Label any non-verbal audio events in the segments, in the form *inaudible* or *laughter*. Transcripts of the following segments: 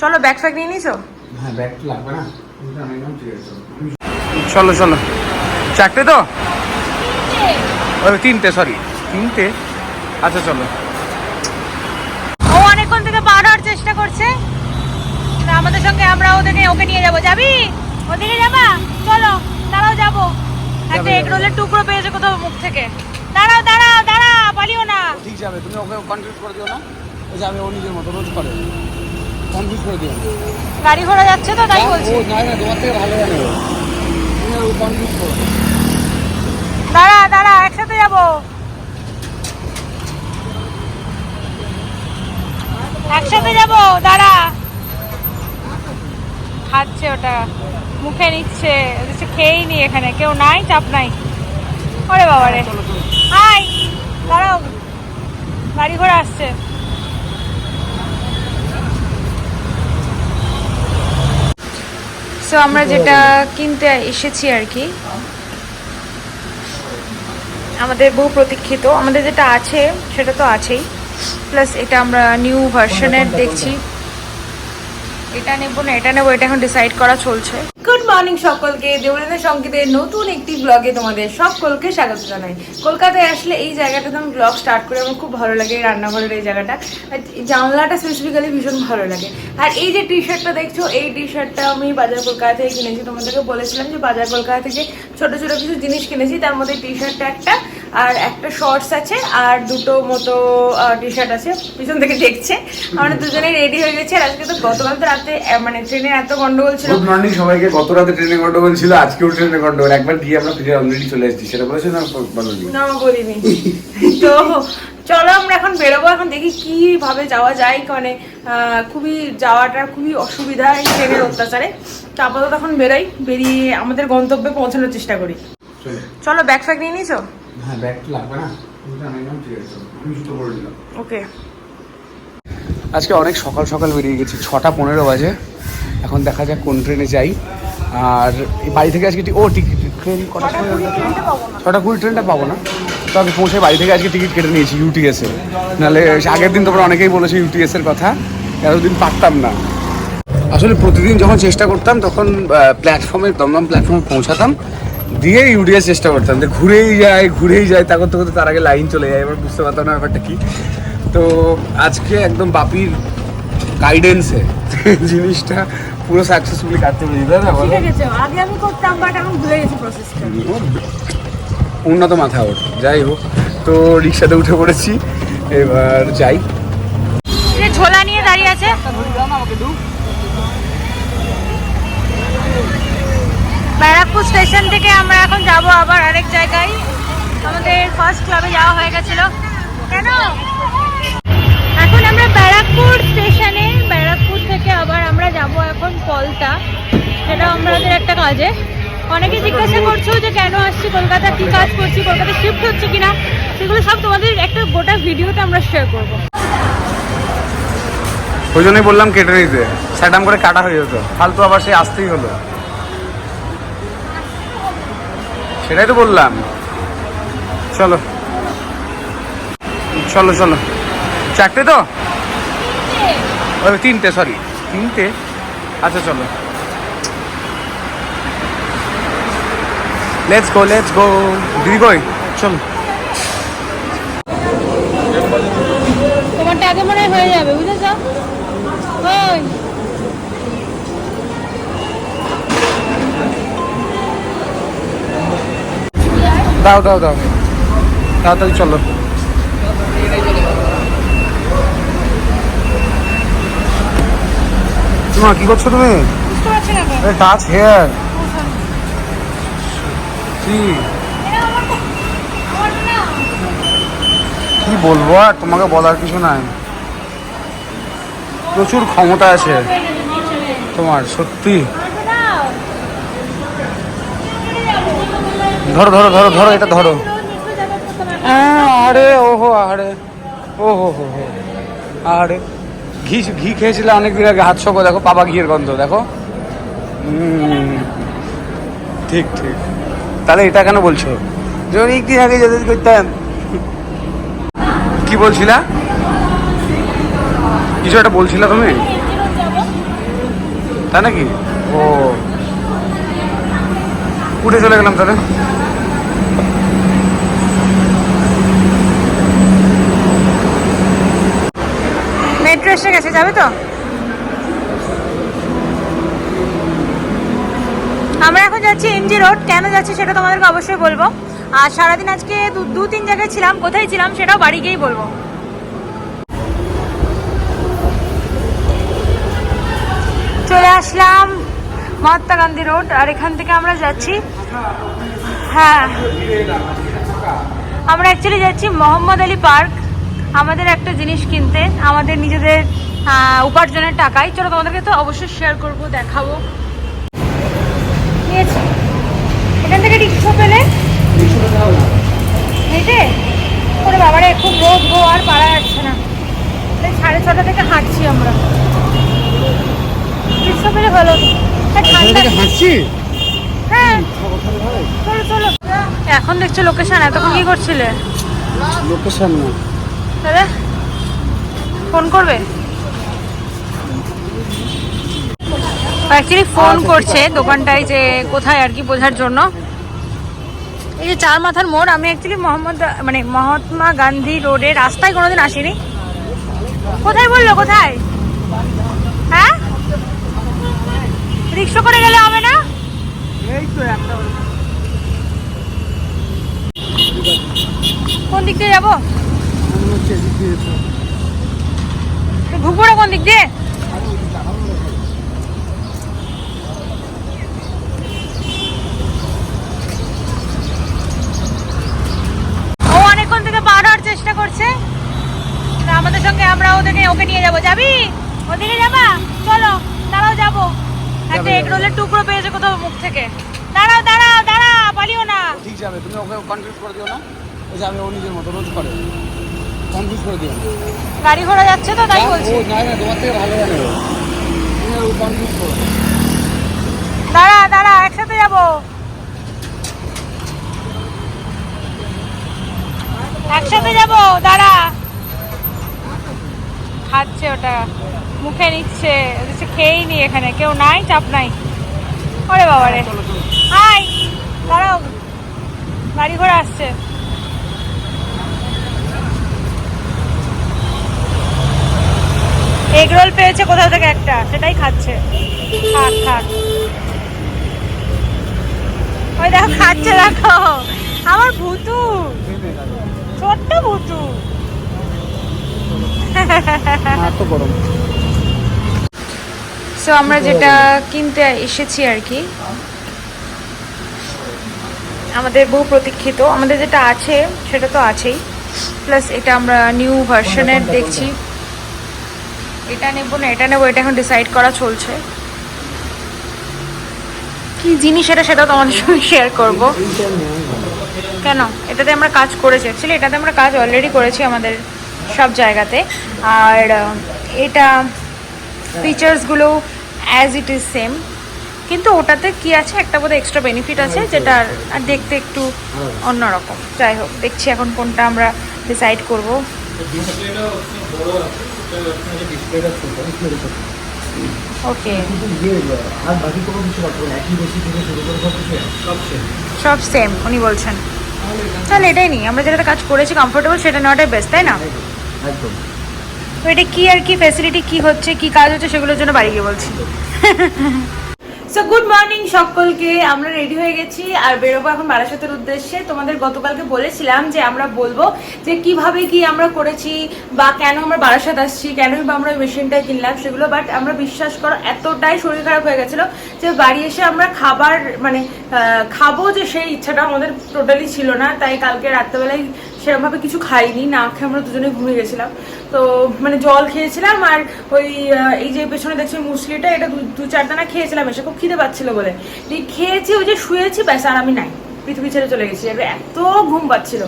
চলো ব্যাগ ফ্যাগ নিয়ে নিছো? হ্যাঁ ব্যাগ তো লাগবে না। চলো চলো। চারটে তো? ও তিনটে সরি তিনটে? আচ্ছা চলো। ও অনেকক্ষণ থেকে পার হওয়ার চেষ্টা করছে। তা আমাদের সঙ্গে আমরা ওদেরকে ওকে নিয়ে যাব। যাবি? ওদিকে যাবা? চলো দাঁড়াও যাব। একটা এগ রোলের টুকরো পেয়েছে কোথাও মুখ থেকে। দাঁড়াও দাঁড়াও দাঁড়াও পালিও না। ঠিক যাবে তুমি ওকে কনফিউজ করে দিও না। ও যাবে ও নিজের মতো রোজ করে। কনফিউজ করে দিও গাড়ি ঘোড়া যাচ্ছে তো তাই বলছি ও না না তোমার থেকে ভালো জানে। ও তুমি করো দাঁড়া দাঁড়া একসাথে যাব। একসাথে যাব দাঁড়া। খাচ্ছে ওটা মুখে নিচ্ছে খেয়েই নি এখানে কেউ নাই চাপ নাই। ওরে বাবা রে হাই দাঁড়াও। গাড়ি ঘোড়া আসছে। সো আমরা যেটা কিনতে এসেছি আর কি আমাদের বহু প্রতীক্ষিত। আমাদের যেটা আছে সেটা তো আছেই। প্লাস এটা আমরা নিউ ভার্সনের দেখছি। এটা নেব না, এটা নেব, এটা এখন ডিসাইড করা চলছে। গুড মর্নিং সকলকে দেবরেন্দ্র সঙ্গীতের নতুন একটি ব্লগে তোমাদের সকলকে স্বাগত জানাই। কলকাতায় আসলে এই জায়গাটাতে আমি ব্লগ স্টার্ট করে আমার খুব ভালো লাগে, রান্নাঘরের এই জায়গাটা। জানলাটা স্পেসিফিক্যালি ভীষণ ভালো লাগে। আর এই যে টি শার্টটা দেখছ, এই টি শার্টটা আমি বাজার কলকাতা থেকে কিনেছি। তোমাদেরকে বলেছিলাম যে বাজার কলকাতা থেকে ছোট ছোট কিছু জিনিস কিনেছি। তার মধ্যে টি শার্টটা একটা, আর একটা শর্টস আছে, আর দুটো মতো টি শার্ট আছে। পিছন থেকে দেখছে। আমরা দুজনেই রেডি হয়ে গেছি। আর আজকে তো গতকাল তো রাতে আহ, মানে ট্রেনে এত গন্ডগোল ছিল। গুড মর্নিং সবাইকে। গত রাতে ট্রেনে গন্ডগোল ছিল আজকেও ট্রেনে গন্ডগোল। একবার গিয়ে আমরা ফিরে অলরেডি চলে এসেছি। সেটা বলেছ না বলনি না? বলিনি। তো চলো আমরা এখন বেরোবো। এখন দেখি কীভাবে যাওয়া যায়। মানে খুবই যাওয়াটা খুবই অসুবিধা এই ট্রেনের অত্যাচারে। তো আপাতত এখন বেরোই। বেরিয়ে আমাদের গন্তব্যে পৌঁছানোর চেষ্টা করি। চলো। ব্যাগ ফ্যাগ নিয়ে নিছো হ্যাঁ ব্যাগ লাগবে না। ওকে আজকে অনেক সকাল সকাল বেরিয়ে গেছি ছটা পনেরো বাজে। এখন দেখা যাক কোন ট্রেনে যাই। আর বাড়ি থেকে আজকে ও টিকিট ট্রেন কটা ছটা কুড়ি ট্রেনটা পাবো না। তো আমি পৌঁছে বাড়ি থেকে আজকে টিকিট কেটে নিয়েছি ইউটিএসের নাহলে আগের দিন তোমরা অনেকেই বলেছ ইউটিএসের কথা। এতদিন পারতাম না। আসলে প্রতিদিন যখন চেষ্টা করতাম তখন প্ল্যাটফর্মে দমদম প্ল্যাটফর্মে পৌঁছাতাম। দিয়ে ইউডিএস চেষ্টা করতাম যে ঘুরেই যায় ঘুরেই যায়। তা করতে করতে তার আগে লাইন চলে যায়। এবার বুঝতে পারতাম না ব্যাপারটা কি। তো আজকে একদম বাপির গাইডেন্সে জিনিসটা পুরো সাকসেসফুলি কাটতে পেরেছি তাই না বলো? ঠিক আছে আগে আমি করতাম বাট এখন ভুলে গেছি প্রসেসটা উন্নত মাথা ওর যাই হোক। তো রিক্সাতে উঠে পড়েছি এবার যাই। ঝোলা নিয়ে দাঁড়িয়ে আছে। ব্যারাকপুর স্টেশন থেকে আমরা এখন যাব আবার আরেক জায়গায়। আমাদের ফার্স্ট ক্লাবে যাওয়া হয়ে গেছিল। কেন? ব্যারাকপুর স্টেশনে, ব্যারাকপুর থেকে আবার আমরা যাব এখন পলতা। সেটা আমাদের একটা কাজে। অনেকে জিজ্ঞাসা করছ যে কেন আসছি কলকাতা, কি কাজ করছি, কলকাতা শিফট হচ্ছে কিনা? সেগুলো সব তোমাদের একটা গোটা ভিডিওতে আমরা শেয়ার করব। ওই জন্যই বললাম কেটে নিতে স্যাটাম করে কাটা হয়ে যেত। ফালতু আবার সে আসতেই হলো। সেটাই তো বললাম। চলো। চলো চলো। চারটে তো? তিনটে সরি তিনটে? আচ্ছা চলো। লেটস গো লেটস গো দিদি কই? চলো। তোমারটা আগে মনে হয়ে যাবে বুঝেছ? ওই। দাও দাও দাও। তাড়াতাড়ি চলো। মা কি করছ তুমি? টাচ হেয়ার কি? কি বলব আর? তোমাকে বলার কিছু নাই। প্রচুর ক্ষমতা আছে। তোমার সত্যি। ধরো ধরো ধরো ধরো এটা ধরো। আরে ওহো আরে ও হো হো। হো আরে ঘি ঘি খেয়েছিলে অনেক দিন আগে, হাত শোকো দেখো, পাবা ঘিয়ের গন্ধ, দেখো। ঠিক ঠিক। তাহলে এটা কেন বলছো? যে অনেক দিন আগে যেতে করতাম। কি বলছিলা? কিছু একটা বলছিলা তুমি? তাই নাকি? ও। উঠে চলে গেলাম তাহলে। মেট্রো এসে গেছে, যাবে তো? আমরা এখন যাচ্ছি এমজি রোড কেন যাচ্ছি সেটা তোমাদেরকে অবশ্যই বলব। আর সারাদিন আজকে দু- তিন জায়গায় ছিলাম। কোথায় ছিলাম সেটাও বাড়ি গিয়েই বলব। চলে আসলাম মহাত্মা গান্ধী রোড, আর এখান থেকে আমরা যাচ্ছি। হ্যাঁ। আমরা অ্যাকচুয়ালি যাচ্ছি মোহাম্মদ আলী পার্ক। আমাদের একটা জিনিস কিনতে আমাদের নিজেদের উপার্জনের টাকায় চলো তোমাদেরকে তো অবশ্যই শেয়ার করব দেখাবো। নিয়েছি। এখান থেকে রিক্সা পেলে? হেঁটে ওরে বাবারে খুব রোদ গো আর পারা যাচ্ছে না। তাই সাড়ে ছটা থেকে হাঁটছি আমরা। রিক্সা পেলে ভালো হ্যাঁ। চলো চলো। এখন দেখছ লোকেশন এতক্ষণ কি করছিলে? লোকেশন না। তাহলে ফোন করবে? অ্যাকচুয়ালি ফোন করছে দোকানটায় যে কোথায় আর কি বোঝার জন্য। এই যে চার মাথার মোড় আমি অ্যাকচুয়ালি মোহাম্মদ মানে মহাত্মা গান্ধী রোডে রাস্তায় কোনোদিন আসিনি। কোথায় বলল কোথায়? হ্যাঁ? রিক্সা করে গেলে হবে না? কোন দিক দিয়ে যাব? হচ্ছে এদিক দিয়ে কোন দিক দিয়ে? ও অনেকক্ষণ থেকে পার চেষ্টা করছে। আমাদের সঙ্গে আমরা ওদেরকে ওকে নিয়ে যাব। যাবি? ওদিকে যাবা? চলো দাঁড়াও যাব। একটা এগ রোলের টুকরো পেয়েছে কোথাও মুখ থেকে। দাঁড়াও দাঁড়াও দাঁড়া পালিও না। ঠিক যাবে তুমি ওকে কনফিউজ করে দিও না। ও যাবে ও নিজের মতো রোজ করে। কনফিউজ করে দিও গাড়ি ঘোড়া যাচ্ছে তো তাই ও না না তোমার থেকে ভালো জানে ও। কনফিউজ করো দাঁড়া দাঁড়া একসাথে যাব। একসাথে যাব দাঁড়া। খাচ্ছে ওটা মুখে নিচ্ছে বলছে খেয়েই নি এখানে কেউ নাই চাপ নাই। ওরে বাবা রে হাই দাঁড়াও। গাড়ি ঘোড়া আসছে। এগ রোল পেয়েছে কোথাও থেকে একটা সেটাই খাচ্ছে। খাক খাক। ওই দেখো খাচ্ছে দেখো। আমার ভুতু। ছোট্ট ভুতু। সো আমরা যেটা কিনতে এসেছি আর কি আমাদের বহু প্রতীক্ষিত আমাদের যেটা আছে সেটা তো আছেই। প্লাস এটা আমরা নিউ ভার্সনের দেখছি। এটা নেব না এটা নেব এটা এখন ডিসাইড করা চলছে। কি জিনিস এটা সেটা তোমাদের সঙ্গে শেয়ার করব। কেন? এটাতে আমরা কাজ করেছি অ্যাকচুয়ালি এটাতে আমরা কাজ অলরেডি করেছি আমাদের সব জায়গাতে। আর এটা ফিচার্সগুলো অ্যাজ ইট ইজ সেম কিন্তু ওটাতে কি আছে? একটা বোধহয় এক্সট্রা বেনিফিট আছে যেটা আর দেখতে একটু অন্যরকম। যাই হোক দেখছি এখন কোনটা আমরা ডিসাইড করব। ওকে আর বাকি কোনো কিছু পারব একই বেশি থেকে শুরু করে সব কিছু সব শেষ সব সেম উনি বলছেন। তাহলে এটাই নেই আমরা যেটা কাজ করেছি কমফোর্টেবল সেটা নেওয়াটাই বেস্ট তাই না? একদম তো এটা কি আর কি ফ্যাসিলিটি কি হচ্ছে কি কাজ হচ্ছে সেগুলোর জন্য বাড়ি গিয়ে বলছি। *laughs* সো গুড মর্নিং সকলকে। আমরা রেডি হয়ে গেছি আর বেরোবো এখন বারাসাতের উদ্দেশ্যে। তোমাদের গতকালকে বলেছিলাম যে আমরা বলব যে কীভাবে কি আমরা করেছি বা কেন আমরা বারাসাত আসছি, কেনই বা আমরা মেশিনটা কিনলাম সেগুলো বাট আমরা বিশ্বাস করো এতটাই শরীর খারাপ হয়ে গেছিল যে বাড়ি এসে আমরা খাবার মানে খাব যে সেই ইচ্ছাটা আমাদের টোটালি ছিল না। তাই কালকে রাত্রেবেলায় সেরকমভাবে কিছু খাইনি, না খেয়ে আমরা দুজনে ঘুমিয়ে গেছিলাম। তো মানে জল খেয়েছিলাম আর ওই এই যে পেছনে দেখছি মুসলিটা, এটা দু- দু চার দানা খেয়েছিলাম এসে, খুব খিদে পাচ্ছিল বলে। খেয়েছি, ওই যে শুয়েছি, ব্যাস, আর আমি নাই। পৃথিবী ছেড়ে চলে গেছি, এবার এত ঘুম পাচ্ছিল।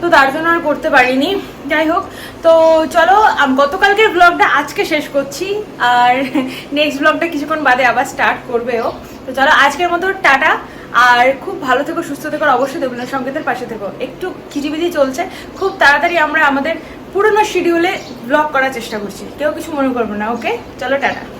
তো তার জন্য আর করতে পারিনি। যাই হোক, তো চলো গতকালকের ব্লগটা আজকে শেষ করছি। আর *laughs* নেক্সট ব্লগটা কিছুক্ষণ বাদে আবার স্টার্ট করবেও তো চলো, আজকের মতো টাটা। আর খুব ভালো থেকো, সুস্থ থেকো অবশ্যই দেবুলের সঙ্গীতের পাশে থেকো। একটু খিজিবিজি চলছে। খুব তাড়াতাড়ি আমরা আমাদের পুরোনো শিডিউলে ব্লগ করার চেষ্টা করছি। কেউ কিছু মনে করব না ওকে চলো, টাটা।